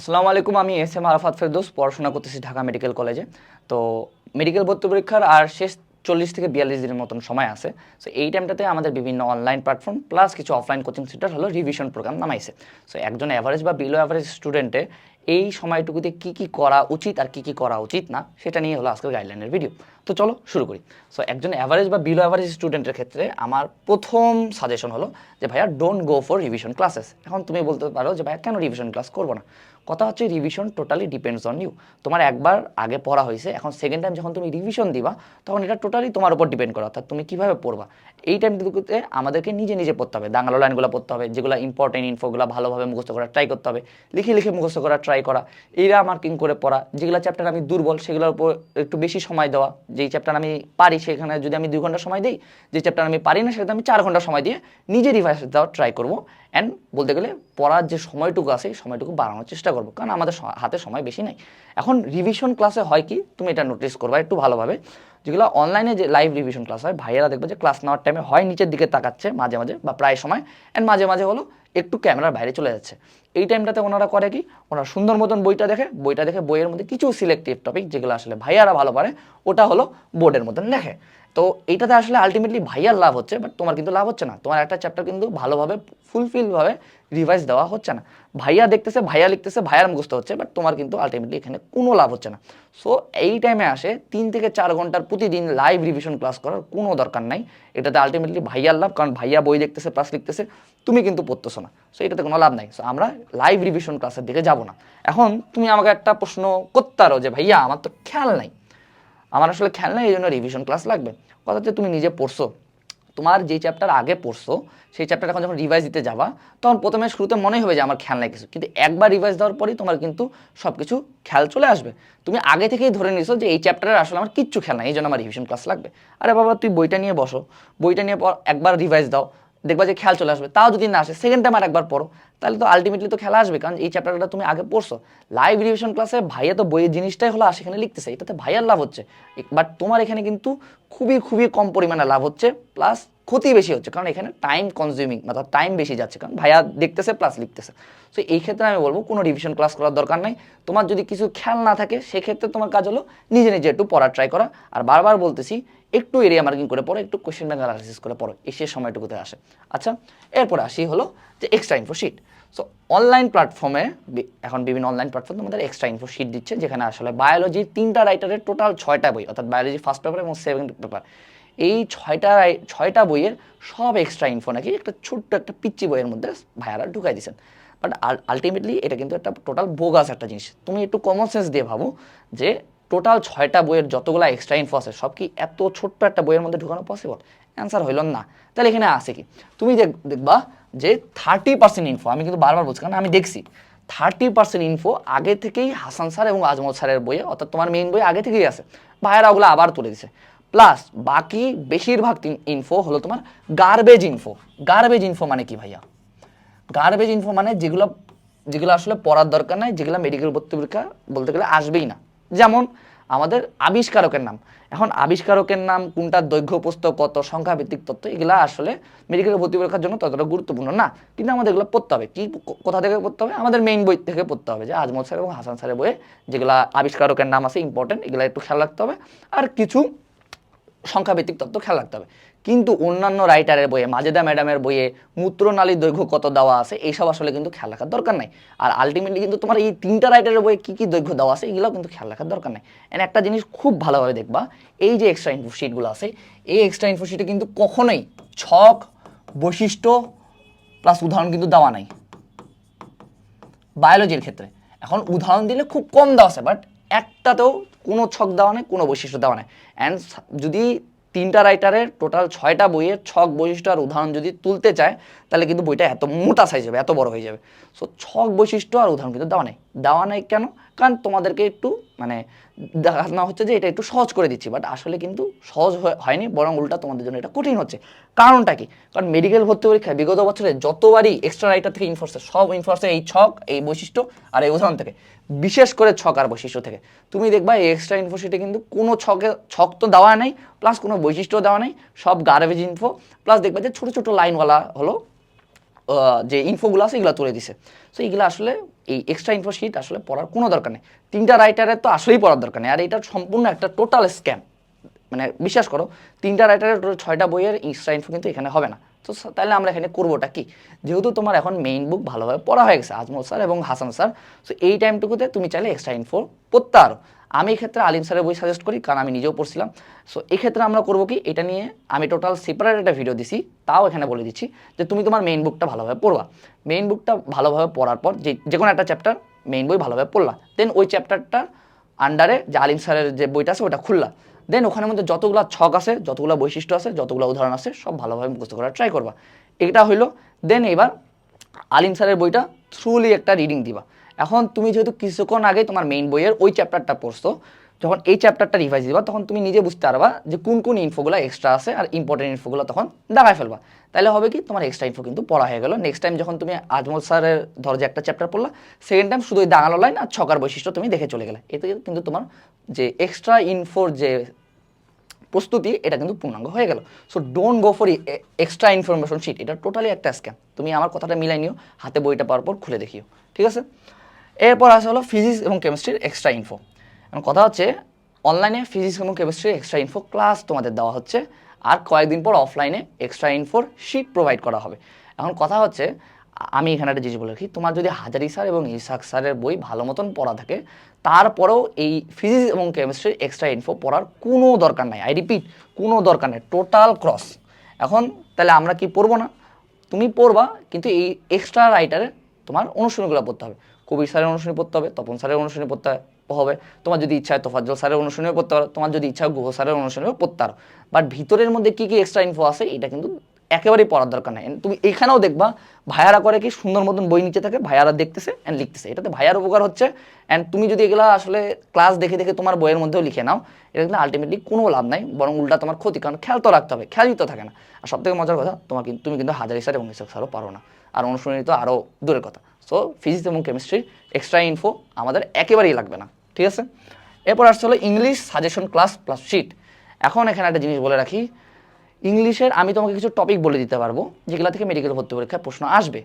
আসসালামু আলাইকুম, আমি এস এম আরাফাত ফেরদোস, পড়াশোনা করতেছি ঢাকা মেডিকেল কলেজে। তো মেডিকেল ভর্তি পরীক্ষার আর শেষ চল্লিশ থেকে বিয়াল্লিশ দিনের মতন সময় আছে। সো এই টাইমটাতে আমাদের বিভিন্ন অনলাইন প্ল্যাটফর্ম প্লাস কিছু অফলাইন কোচিং সেন্টার হলো রিভিশন প্রোগ্রাম নামাইছে। সো একজন অ্যাভারেজ বা বিলো অ্যাভারেজ স্টুডেন্টে এই সময়টুকুতে কি কি করা উচিত আর কি কি করা উচিত না, সেটা নিয়ে হলো আজকের গাইডলাইনের ভিডিও তো চলো শুরু করি। সো একজন অ্যাভারেজ বা বিলো অ্যাভারেজ স্টুডেন্টের ক্ষেত্রে আমার প্রথম সাজেশন হলো যে, ভাইয়া don't go for revision classes এখন তুমি বলতে পারো যে, ভাইয়া, কেন রিভিশন ক্লাস করব না? কথা হচ্ছে revision totally depends on you তোমার একবার আগে পড়া হয়েছে, এখন সেকেন্ড টাইম যখন তুমি রিভিশন দিবা, তখন এটা টোটালি তোমার উপর ডিপেন্ড করা। অর্থাৎ তুমি কীভাবে পড়বা? এই টাইমটুকুতে আমাদেরকে নিজে নিজে পড়তে হবে। দাঙ্গালো লাইনগুলো পড়তে হবে, যেগুলো ইম্পর্টেন্ট ইনফোগুলো ভালোভাবে মুখস্থ করা ট্রাই করতে হবে। লিখে লিখে মুখস্থ করা ট্রাই করা। এইরা মার্কিং করে পড়া। যেগুলো চ্যাপ্টার আমি দুর্বল, সেগুলোর উপর একটু বেশি সময় দেওয়া। যেই চ্যাপ্টার আমি পারি, সেখানে যদি আমি দুই ঘণ্টা সময় দিই, যে চ্যাপ্টার আমি পারি না, সেটাতে আমি চার ঘণ্টা সময় দিয়ে নিজে রিভাইস দেওয়ার ট্রাই করব। অ্যান্ড বলতে গেলে পড়ার যে সময়টুকু আছে, সময়টুকু বাড়ানোর চেষ্টা করব। কারণ আমাদের হাতে সময় বেশি নাই। এখন রিভিশন ক্লাসে হয় কি, তুমি এটা নোটিস করবা একটু ভালোভাবে। যেগুলো অনলাইনে যে লাইভ রিভিশন ক্লাস হয়, ভাইয়েরা দেখবে যে ক্লাস নেওয়ার টাইমে হয় নিচের দিকে তাকাচ্ছে মাঝে মাঝে বা প্রায় সময়। অ্যান্ড মাঝে মাঝে হলো একটু ক্যামেরার বাইরে চলে যাচ্ছে। এই টাইমটাতে ওনারা করে কি? ওনারা সুন্দর মতন বইটা দেখে বইটা দেখে বইয়ের মধ্যে কিছু সিলেক্টিভ টপিক যেগুলো আসলে ভাইয়ারা ভালো পারে, ওটা হলো বোর্ডের মতন দেখে। তো এইটাতে আসলে আলটিমেটলি ভাইয়ার লাভ হচ্ছে বাট তোমার কিন্তু লাভ হচ্ছে না। তোমার একটা চ্যাপ্টার কিন্তু ভালোভাবে ফুলফিলভাবে রিভাইজ দেওয়া হচ্ছে না। ভাইয়া দেখতেছে, ভাইয়া লিখতেছে, ভাইয়ার মুখস্থ হচ্ছে বাট তোমার কিন্তু আলটিমেটলি এখানে কোনো লাভ হচ্ছে না। সো এই টাইমে আসে তিন থেকে চার ঘণ্টার প্রতিদিন লাইভ রিভিশন ক্লাস করার কোনো দরকার নাই। এটাতে আলটিমেটলি ভাইয়ার লাভ, কারণ ভাইয়া বই দেখতেছে প্লাস লিখতেছে, তুমি কিন্তু পড়তেছো না। সো এটাতে কোনো লাভ নাই। সো আমরা লাইভ রিভিশন ক্লাসের দিকে যাব না। এখন তুমি আমাকে একটা প্রশ্ন করতে পারো যে, ভাইয়া, আমার তো খেয়াল নাই। আমার আসলে খেয়াল নেই, এই জন্য রিভিশন ক্লাস লাগবে। কথা হচ্ছে তুমি নিজে পড়ছো। তোমার যে চ্যাপ্টার আগে পড়ছো, সেই চ্যাপ্টার এখন যখন রিভাইজ দিতে যাবা, তখন প্রথমে শুরুতে মনে হবে যে আমার খেয়াল নাই কিছু। কিন্তু একবার রিভাইজ দেওয়ার পরেই তোমার কিন্তু সব কিছু খেয়াল চলে আসবে। তুমি আগে থেকেই ধরে নিছো যে এই চ্যাপ্টারের আসলে আমার কিচ্ছু খেয়াল নাই, এই জন্য আমার রিভিশন ক্লাস লাগবে। আরে বাবা, তুই বইটা নিয়ে বসো। বইটা নিয়ে একবার রিভাইজ দাও। দেখবা যে খেয়াল চলে আসবে। তাও যদি না আসে সেকেন্ড টাইম আর একবার পড়ো, তাহলে তো আলটিমেটলি তো খেলা আসবে। কারণ এই চ্যাপ্টারটা তুমি আগে পড়ছো। লাইভ রিভিশন ক্লাসে ভাইয়া তো বইয়ের জিনিসটাই হলো সেখানে লিখতেছে। এটাতে ভাইয়ার লাভ হচ্ছে। বাট তোমার এখানে কিন্তু খুবই খুবই কম পরিমাণে লাভ হচ্ছে। প্লাস ক্ষতি বেশি হচ্ছে। কারণ এখানে টাইম কনজিউমিং অর্থাৎ টাইম বেশি যাচ্ছে। কারণ ভাইয়া দেখতেছে প্লাস লিখতেছে। সো এই ক্ষেত্রে আমি বলব, কোনো রিভিশন ক্লাস করার দরকার নাই। তোমার যদি কিছু খেয়াল না থাকে, সেক্ষেত্রে তোমার কাজ হলো নিজে নিজে একটু পড়ার ট্রাই করা। আর বারবার বলতেছি, একটু এরিয়া মার্কিং করে পড়ো, একটু কোয়েশ্চেন ব্যাংক অ্যানালাইসিস করে পড়ো। শেষ সময়টুকুতে আসে। আচ্ছা এরপরে আসি হলো যে extra info sheet so online প্ল্যাটফর্মে এখন বিভিন্ন অনলাইন প্ল্যাটফর্ম তোমাদের এক্সট্রা ইনফো শিট দিচ্ছে, যেখানে আসলে বায়োলজির তিনটা রাইটারের টোটাল ছয়টা বই, অর্থাৎ বায়োলজি ফার্স্ট পেপার এবং সেকেন্ড পেপার এই ছয়টা ছয়টা বইয়ের সব এক্সট্রা ইনফো নাকি একটা ছোট্ট একটা পিচ্চি বইয়ের মধ্যে ভাইয়ারা ঢুকাই দিয়েছেন। বাট আলটিমেটলি এটা কিন্তু একটা টোটাল বোগাস একটা জিনিস। তুমি একটু কমন সেন্স দিয়ে ভাবো যে টোটাল ছয়টা বইয়ের যতগুলো এক্সট্রা ইনফো আছে, সব কি এত ছোট্ট একটা বইয়ের মধ্যে ঢুকানো পসিবল অ্যান্সার হইল না। তাহলে এখানে আছে কি? তুমি দেখ- দেখবা যে থার্টি পার্সেন্ট ইনফো আমি কিন্তু বারবার বলছি, কারণ আমি দেখছি থার্টি পার্সেন্ট ইনফো আগে থেকেই হাসান স্যার এবং আজমত স্যারের বইয়ে, অর্থাৎ তোমার মেইন বই আগে থেকেই আছে। ভাইয়েরা ওগুলো আবার তুলে দিছে। প্লাস বাকি বেশিরভাগ ইনফো হলো তোমার গার্বেজ ইনফো গার্বেজ ইনফো মানে কি ভাইয়া? গার্বেজ ইনফো মানে যেগুলো যেগুলো আসলে পড়ার দরকার নাই, যেগুলো মেডিকেল ভর্তি পরীক্ষা বলতে গেলে আসবেই না। যেমন আমাদের আবিষ্কারকের নাম। এখন আবিষ্কারকের নাম কোনটার দৈর্ঘ্য পুস্তক কত সংখ্যা ভিত্তিক তথ্য এগুলো আসলে মেডিকেল ভর্তি পরীক্ষার জন্য ততটা গুরুত্বপূর্ণ না। কিন্তু আমাদের এগুলো পড়তে হবে। কি কোথা থেকে পড়তে হবে? আমাদের মেইন বই থেকে পড়তে হবে। যে আজমত স্যার এবং হাসান স্যারের বইয়ে যেগুলো আবিষ্কারকের নাম আছে ইম্পর্টেন্ট এগুলো একটু খেয়াল রাখতে হবে। আর কিছু সংখ্যাভিত্তিক তত্ত্ব খেয়াল রাখতে হবে। কিন্তু অন্যান্য রাইটারের বইয়ে, মাজেদা ম্যাডামের বইয়ে মূত্রনালীর দৈর্ঘ্য কত দেওয়া আছে, এইসব আসলে কিন্তু খেয়াল রাখার দরকার নাই। আর আলটিমেটলি কিন্তু তোমার এই তিনটা রাইটারের বইয়ে কী কী দৈর্ঘ্য দেওয়া আছে, এগুলোও কিন্তু খেয়াল রাখার দরকার নাই। এন্ড একটা জিনিস খুব ভালোভাবে দেখবা, এই যে এক্সট্রা ইনফো শিটগুলো আছে, এই এক্সট্রা ইনফো শিটে কিন্তু কখনোই ছক, বৈশিষ্ট্য প্লাস উদাহরণ কিন্তু দেওয়া নাই। বায়োলজির ক্ষেত্রে। এখন উদাহরণ দিলে খুব কম দেওয়া আছে বাট একটাতেও কোনো ছক দেওয়া নেই, কোনো বৈশিষ্ট্য দেওয়া নেই। অ্যান্ড যদি তিনটা রাইটারের টোটাল ছয়টা বইয়ের ছক বৈশিষ্ট্য আর উদাহরণ যদি তুলতে চায়, তাহলে কিন্তু বইটা এত মোটা সাইজ হবে এত বড় হয়ে যাবে। সো ছক বৈশিষ্ট্য আর উদাহরণ কিন্তু দেওয়া নেই। দেওয়া নেই কেন? কারণ তোমাদেরকে একটু মানে দেখানো হচ্ছে যে এটা একটু সহজ করে দিচ্ছি। বাট আসলে কিন্তু সহজ হয়ে- হয়নি, বরং উল্টা তোমাদের জন্য এটা কঠিন হচ্ছে। কারণটা কি? কারণ মেডিকেল ভর্তি পরীক্ষায় বিগত বছরে যতবারই এক্সট্রা রাইটার থেকে ইনফোর্সে সব ইনফোর্সে এই ছক, এই বৈশিষ্ট্য আর এই উদাহরণ থেকে। বিশেষ করে ছক আর বৈশিষ্ট্য থেকে। তুমি দেখবা এই এক্সট্রা ইনফোসিটে কিন্তু কোনো ছকে, ছক তো দেওয়া নেই প্লাস কোনো বৈশিষ্ট্য দেওয়া নেই, সব গার্বেজ ইনফো প্লাস দেখবা যে ছোটো ছোটো লাইনওয়ালা হলো যে ইনফোগুলো আছে এগুলো তুলে দিছে। সো এইগুলো আসলে এই এক্সট্রা ইনফো শিট আসলে পড়ার কোনো দরকার নেই। তিনটা রাইটারের তো আসলেই পড়ার দরকার নেই। আর এটা সম্পূর্ণ একটা টোটাল স্ক্যাম মানে বিশ্বাস করো, তিনটা রাইটারের ছয়টা বইয়ের এক্সট্রা ইনফো কিন্তু এখানে হবে না। তো তাহলে আমরা এখানে করবোটা কি? যেহেতু তোমার এখন মেইন বুক ভালোভাবে পড়া হয়ে গেছে, আজমল স্যার এবং হাসান স্যার সো এই টাইমটুকুতে তুমি চাইলে এক্সট্রা ইনফো পড়তে পারো। আমি এক্ষেত্রে আলিম স্যারের বই সাজেস্ট করি, কারণ আমি নিজেও পড়ছিলাম। সো এক্ষেত্রে আমরা করব কি, এটা নিয়ে আমি টোটাল সেপারেট একটা ভিডিও দিছি, তাও এখানে বলে দিচ্ছি যে তুমি তোমার মেইন বুকটা ভালোভাবে পড়বা। মেইন বুকটা ভালোভাবে পড়ার পর যে যে কোনো একটা চ্যাপ্টার মেইন বই ভালোভাবে পড়লা। দেন ওই চ্যাপ্টারটার আন্ডারে যে আলিম স্যারের যে বইটা আছে, ওটা খুললা। দেন ওখানের মধ্যে যতগুলো ছক আছে, যতগুলো বৈশিষ্ট্য আছে, যতগুলো উদাহরণ আছে, সব ভালোভাবে মুখস্থ করার ট্রাই করবা। এটা হইল দেন এবার আলিম স্যারের বইটা থ্রুলি একটা রিডিং দিবা। এখন তুমি যেহেতু কিছুক্ষণ আগে তোমার মেইন বইয়ের ওই চ্যাপ্টারটা পড়ছো, যখন এই চ্যাপ্টারটা রিভাইজ দিবা, তখন তুমি নিজে বুঝতে পারবা যে কোন কোন ইনফোগুলো এক্সট্রা আছে আর ইম্পর্টেন্ট ইনফোগুলো তখন দেখায় ফেলবা। তাহলে হবে কি, তোমার এক্সট্রা ইনফো কিন্তু পড়া হয়ে গেল। নেক্সট টাইম যখন তুমি আজমল স্যারের ধর যে একটা চ্যাপ্টার পড়লা সেকেন্ড টাইম শুধু ওই দাঁড়ানো লাইন আর ছকার বৈশিষ্ট্য তুমি দেখে চলে গেলে। এতে কিন্তু তোমার যে এক্সট্রা ইনফোর যে প্রস্তুতি, এটা কিন্তু পূর্ণাঙ্গ হয়ে গেল। So don't go for extra information sheet এটা টোটালি একটা স্ক্যাম তুমি আমার কথাটা মিলাই নিও, হাতে বইটা পাওয়ার পর খুলে দেখিও। ঠিক আছে? এরপর আসে হলো ফিজিক্স এবং কেমিস্ট্রির এক্সট্রা ইনফো এখন কথা হচ্ছে অনলাইনে ফিজিক্স এবং কেমিস্ট্রির এক্সট্রা ইনফো ক্লাস তোমাদের দেওয়া হচ্ছে, আর কয়েকদিন পর অফলাইনে এক্সট্রা ইনফোর শিট প্রোভাইড করা হবে। এখন কথা হচ্ছে, আমি এখানে একটা জিনিস বলে রাখি, তোমার যদি হাজারি স্যার এবং ইসাক স্যারের বই ভালো মতন পড়া থাকে, তারপরেও এই ফিজিক্স এবং কেমিস্ট্রির এক্সট্রা ইনফো পড়ার কোনো দরকার নাই। আই রিপিট কোনো দরকার নেই টোটাল ক্রস এখন তাহলে আমরা কি পড়ব না? তুমি পড়বা, কিন্তু এই এক্সট্রা রাইটারে তোমার অনুশীলনগুলো পড়তে হবে। কবির স্যারের অনুশীলনী পড়তে হবে, তপন স্যারের অনুশীলনী পড়তে হবে, তোমার যদি ইচ্ছা হয় তোফাজ্জল স্যারের অনুশীলনী পড়তে পারো, তোমার যদি ইচ্ছা হয় গুহ স্যারের অনুশীলনী পড়তে পারো। বাট ভিতরের মধ্যে কী কী এক্সট্রা ইনফো আছে, এটা কিন্তু একেবারেই পড়ার দরকার নেই। তুমি এখানেও দেখবা, ভাইয়ারা করে কি সুন্দর মতন বই নিচে থাকে, ভাইয়ারা দেখতেছে অ্যান্ড লিখতেছে। এটাতে ভাইয়ার উপকার হচ্ছে অ্যান্ড তুমি যদি এগুলো আসলে ক্লাস দেখে দেখে তোমার বইয়ের মধ্যেও লিখে নাও, এটা কিন্তু আলটিমেটলি কোনো লাভ নাই, বরং উল্টা তোমার ক্ষতি, কারণ খেয়াল তো রাখতে হবে, খেয়ালই তো থাকে না। আর সব থেকে মজার কথা, তোমার কিন্তু, তুমি কিন্তু হাজারি স্যার এবং স্যারও পারো না। আর অনুশীলনী তো আরও দূরের কথা। সো ফিজিক্স এবং কেমিস্ট্রির এক্সট্রা ইনফো আমাদের একেবারেই লাগবে না, ঠিক আছে? এরপর আসছে হলো English suggestion class plus sheet এখন এখানে একটা জিনিস বলে রাখি, ইংলিশের আমি তোমাকে কিছু টপিক বলে দিতে পারব, যেগুলো থেকে মেডিকেল ভর্তি পরীক্ষায় প্রশ্ন আসবে।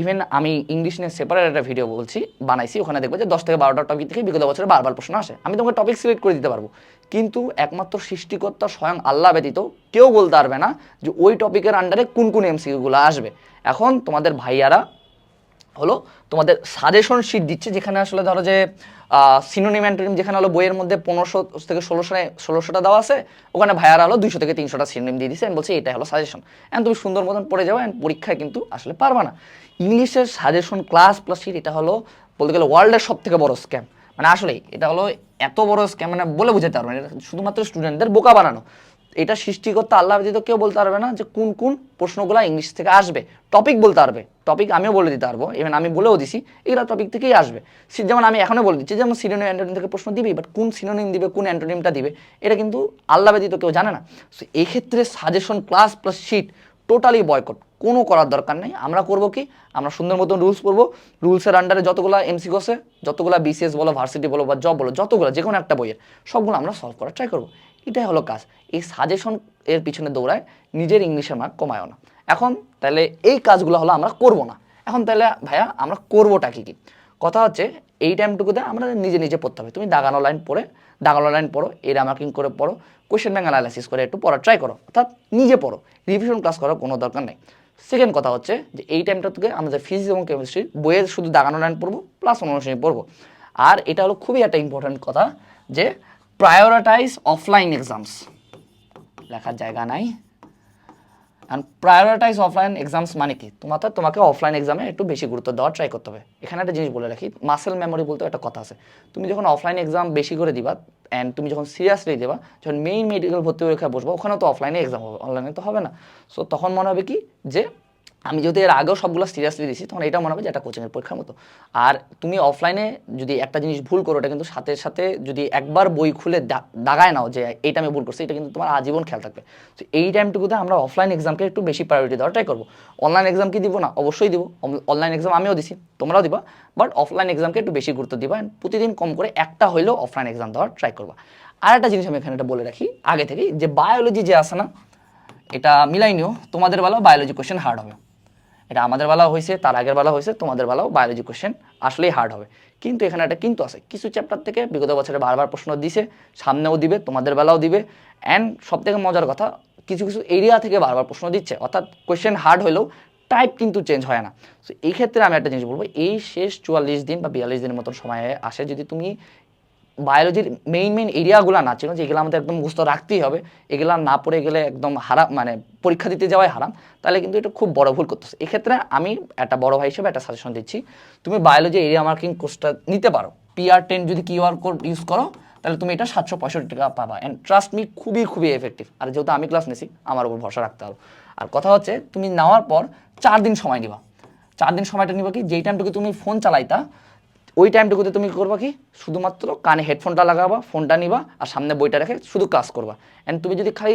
ইভেন আমি ইংলিশ নিয়ে সেপারেট একটা ভিডিও বলছি, বানাইছি, ওখানে দেখব যে দশ থেকে বারোটা টপিক থেকে বিগত বছরে বারবার প্রশ্ন আসে। আমি তোমাকে টপিক সিলেক্ট করে দিতে পারব। কিন্তু একমাত্র সৃষ্টিকর্তা স্বয়ং আল্লাহ ব্যতীত কেউ বলতে পারবে না যে ওই টপিকের আন্ডারে কোন কোন এমসিকিউগুলো আসবে। এখন তোমাদের ভাইয়ারা হলো তোমাদের সাজেশন শিট দিচ্ছে, যেখানে আসলে ধরো যে সিনোনিম অ্যান্টোনিম যেখানে হলো বইয়ের মধ্যে পনেরোশো থেকে ষোলোশো ষোলোশোটা দেওয়া আছে, ওখানে ভাইয়ারা হলো দুইশো থেকে তিনশোটা সিনোনিম দিয়ে দিচ্ছে বলছে এটা হলো সাজেশন অ্যান্ড তুমি সুন্দর মতন পড়ে যাও অ্যান্ড পরীক্ষায় কিন্তু আসলে পারবা না। ইংলিশের সাজেশন ক্লাস প্লাস শিট এটা হলো বলতে গেলে ওয়ার্ল্ডের সব থেকে বড় স্ক্যাম মানে আসলেই, এটা হলো এত বড় স্ক্যাম মানে বলে বুঝাতে পারব শুধুমাত্র স্টুডেন্টদের বোকা বানানো। এটা সৃষ্টিকর্তা আল্লাহ ব্যতীত কেউ বলতে পারবে না যে কোন কোন প্রশ্নগুলো ইংলিশ থেকে আসবে। টপিক বলতে পারবে। টপিক আমিও বলে দিতে পারব। ইভেন আমি বলেও দিছি, এগুলো টপিক থেকেই আসবে। যেমন আমি এখনও বলে দিচ্ছি, যেমন সিনোনিম অ্যান্টোনিম থেকে প্রশ্ন দিবেই বাট কোন সিনোনিম দিবে, কোন অ্যান্টোনিমটা দিবে, এটা কিন্তু আল্লাহ ব্যতীত কেউ জানে না। সো এই ক্ষেত্রে suggestion class plus sheet totally boycott কোনো করার দরকার নেই। আমরা করব কি? আমরা সুন্দর মতন রুলস করব রুলসের আন্ডারে যতগুলো এমসি আছে, যতগুলো বিসিএস বলো ভার্সিটি বলো, বা জব বলো, যতগুলো যে কোনো একটা বইয়ের, সবগুলো আমরা সলভ করার ট্রাই করব। এটাই হলো কাজ। এই সাজেশন এর পিছনে দৌড়ায় নিজের ইংলিশের মার্ক কমায়ও না। এখন তাহলে এই কাজগুলো হলো আমরা করব না। এখন তাহলে ভাইয়া আমরা করবোটা কি কি? কথা হচ্ছে এই টাইমটুকুতে আমরা নিজে নিজে পড়তে হবে। তুমি দাগানো লাইন পড়ে, দাগানো লাইন পড়ো এরা মার্কিং করে পড়ো কোয়েশ্চেন ব্যাঙ্ক অ্যানালাইসিস করে একটু পড়ার ট্রাই করো। অর্থাৎ নিজে পড়ো রিভিশন ক্লাস করার কোনো দরকার নেই। সেকেন্ড কথা হচ্ছে যে এই টাইমটা থেকে আমাদের ফিজিক্স এবং কেমিস্ট্রি বইয়ের শুধু দাগানো লাইন পড়ব প্লাস অনুশীলনী পড়ব। আর এটা হলো খুবই একটা ইম্পর্ট্যান্ট কথা যে প্রায়োরিটাইজ অফলাইন এক্সামস লেখার জায়গা নাই। অ্যান্ড প্রায়োরিটাইজ অফলাইন এক্সামস মানে কি? তোমার তো তোমাকে অফলাইন এক্সামে একটু বেশি গুরুত্ব দেওয়ার ট্রাই করতে হবে। এখানে একটা জিনিস বলে রাখি মাসেল মেমোরি বলতে একটা কথা আছে। তুমি যখন অফলাইন এক্সাম বেশি করে দিবা অ্যান্ড তুমি যখন সিরিয়াসলি দেবা, যখন মেইন মেডিকেল ভর্তি পরীক্ষায় বসবো, ওখানেও তো অফলাইনে এক্সাম হবে অনলাইনে তো হবে না। সো তখন মনে হবে কি? যে আমি যদি এর আগেও সবগুলো সিরিয়াসলি দিছি, তখন এটা মনে হবে যে একটা কোচিংয়ের পরীক্ষার মতো। আর তুমি অফলাইনে যদি একটা জিনিস ভুল করো এটা কিন্তু সাথে সাথে যদি একবার বই খুলে দাগায় নাও যে এইটা আমি ভুল করছি, এটা কিন্তু তোমার আজীবন খেয়াল থাকবে। তো এই টাইমটুকুতে আমরা অফলাইন এক্সামকে একটু বেশি প্রায়োরিটি দেওয়ার ট্রাই করব। অনলাইন এক্সাম কি দিব? না, অবশ্যই দিব। অনলাইন এক্সাম আমিও দিছি, তোমরাও দিবা। বাট অফলাইন এক্সামকে একটু বেশি গুরুত্ব দিবা and প্রতিদিন কম করে একটা হইলেও অফলাইন এক্সাম দেওয়ার ট্রাই করবা। আর একটা জিনিস আমি এখানে এটা বলে রাখি, আগে থেকেই যে বায়োলজি যে আসে না, এটা মিলাই নিও, তোমাদের বেলা বায়োলজি কোয়েশ্চেন হার্ড হবে। এটা আমাদের বেলাও হয়েছে, তার আগের বেলাও হয়েছে, তোমাদের বেলাও বায়োলজি কোশ্চেন আসলেই হার্ড হবে। কিন্তু এখানে একটা কিন্তু আছে, কিছু চ্যাপ্টার থেকে বিগত বছরে বারবার প্রশ্ন দিছে, সামনেও দিবে, তোমাদের বেলাও দিবে অ্যান্ড সব থেকে মজার কথা, কিছু কিছু এরিয়া থেকে বারবার প্রশ্ন দিচ্ছে, অর্থাৎ কোয়েশ্চেন হার্ড হলেও টাইপ কিন্তু চেঞ্জ হয় না। সো এই ক্ষেত্রে আমি একটা জিনিস বলব, এই শেষ চুয়াল্লিশ দিন বা বিয়াল্লিশ দিনের মতন সময়ে আসে যদি তুমি বায়োলজির মেইন মেইন এরিয়াগুলো না ছিল যেগুলো আমাদের একদম মুখস্থ রাখতেই হবে, এগুলো না পড়ে গেলে একদম হারাম মানে পরীক্ষা দিতে যাওয়াই হারাম, তাহলে কিন্তু এটা খুব বড় ভুল করতেছে। এক্ষেত্রে আমি একটা বড় ভাই হিসেবে একটা সাজেশন দিচ্ছি, তুমি বায়োলজি এরিয়া মার্কিং কোর্সটা নিতে পারো। পিআর টেন যদি কিউআর কোড ইউজ করো, তাহলে তুমি এটা সাতশো পঁয়ষট্টি টাকা পাবা। অ্যান্ড ট্রাস্ট মি খুবই খুবই এফেক্টিভ আর যেহেতু আমি ক্লাস নিছি, আমার উপর ভরসা রাখতে হবে। আর কথা হচ্ছে, তুমি নেওয়ার পর চার দিন সময় নিবা। চার দিন সময়টা নিবা কি, যেই টাইমটুকু তুমি ফোন চালাইতা ওই টাইমটুকুতে তুমি করবা কি? শুধুমাত্র কানে হেডফোনটা লাগাবা, ফোনটা নিবা আর সামনে বইটা রেখে শুধু ক্লাস করবা। অ্যান্ড তুমি যদি খালি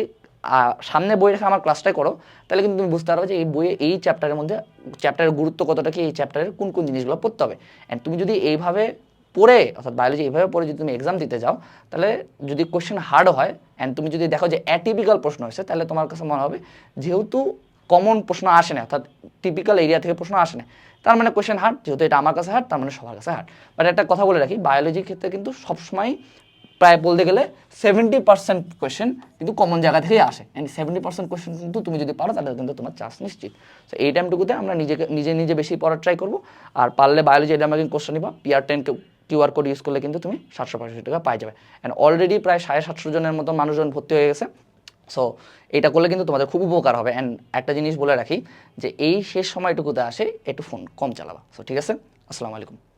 সামনে বই রেখে আমার ক্লাসটাই করো, তাহলে কিন্তু তুমি বুঝতে পারবে যে এই বইয়ে এই চ্যাপ্টারের মধ্যে, চ্যাপ্টারের গুরুত্ব কতটা কি, এই চ্যাপ্টারের কোন কোন জিনিসগুলো পড়তে হবে। অ্যান্ড তুমি যদি এইভাবে পড়ে, অর্থাৎ বায়োলজি এইভাবে পড়ে যদি তুমি এক্সাম দিতে যাও, তাহলে যদি কোশ্চেন হার্ড হয় অ্যান্ড তুমি যদি দেখো যে অ্যাটিপিক্যাল প্রশ্ন হয়েছে, তাহলে তোমার কাছে মনে হবে, যেহেতু কমন প্রশ্ন আসে না, অর্থাৎ টিপিক্যাল এরিয়া থেকে প্রশ্ন আসে না। তার মানে কোশ্চেন হার্ড যেহেতু এটা আমার কাছে হার্ড তার মানে সবার কাছে হার্ড বাট একটা কথা বলে রাখি বায়োলজির ক্ষেত্রে কিন্তু সবসময় প্রায় বলতে গেলে সেভেন্টি পার্সেন্ট কোয়েশ্চেন কিন্তু কমন জায়গা থেকেই আসে। অ্যান্ড সেভেন্টি পার্সেন্ট কোয়েশ্চেন কিন্তু তুমি যদি পারো, তাহলে কিন্তু তোমার চান্স নিশ্চিত। সো এই টাইমটুকুতে আমরা নিজেকে, নিজে নিজে বেশি পড়ার ট্রাই করব। আর পারলে বায়োলজি এটা আমাকে কোশ্চেন নিবা। PR ten QR code use করলে কিন্তু তুমি সাতশো পঁয়ষট্টি টাকা পাই যাবে। অ্যান্ড অলরেডি প্রায় সাড়ে সাতশো জনের মতো মানুষজন ভর্তি হয়ে গেছে। সো এটা করলে কিন্তু তোমাদের খুব উপকার হবে। অ্যান্ড একটা জিনিস বলে রাখি যে, এই শেষ সময়টুকুতে আসে, একটু ফোন কম চালাবা। সো ঠিক আছে? আসসালামু আলাইকুম।